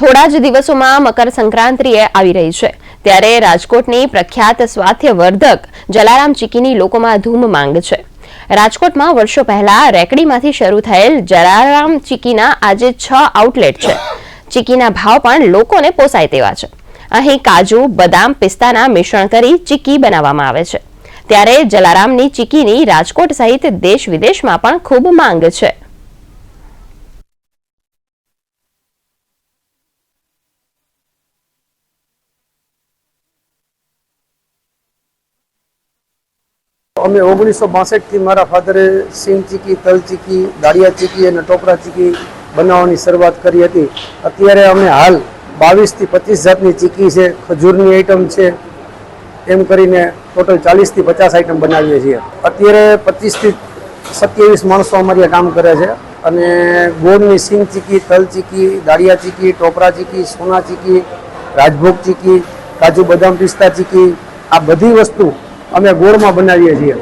થોડા જ દિવસોમાં મકર સંક્રાંતિ આવી રહી છે. ત્યારે રાજકોટની પ્રખ્યાત સ્વાસ્થ્યવર્ધક જલારામ ચીકીની લોકોમાં ધૂમ માંગ છે. રાજકોટમાં વર્ષો પહેલા રેકડીમાંથી શરૂ થયેલ જલારામ ચીકીના આજે છ આઉટલેટ છે. ચીકીના ભાવ પણ લોકોને પોસાય તેવા છે. અહીં કાજુ, બદામ પિસ્તાના મિશ્રણ કરી ચીકી બનાવવામાં આવે છે. ત્યારે જલારામની ચીકીની રાજકોટ સહિત દેશ વિદેશમાં પણ ખૂબ માંગ છે. અમે ઓગણીસો બાસઠથી મારા ફાધરે સીમ ચીકી, તલ ચીકી, દાળિયા ચીકી અને ટોપરા ચીકી બનાવવાની શરૂઆત કરી હતી. અત્યારે અમે હાલ બાવીસથી પચીસ જાતની ચીકી છે, ખજૂરની આઈટમ છે, એમ કરીને ટોટલ ચાલીસથી પચાસ આઈટમ બનાવીએ છીએ. અત્યારે પચીસથી સત્યાવીસ માણસો અમારી કામ કરે છે અને ગોળની સિંગ ચીકી, તલ ચીકી, દાળિયા ચીકી, ટોપરા ચીકી, સોના ચીકી, રાજભોગ ચીકી, કાજુ બદામ પિસ્તા ચીકી, આ બધી વસ્તુ અમે ગોળમાં બનાવીએ છીએ.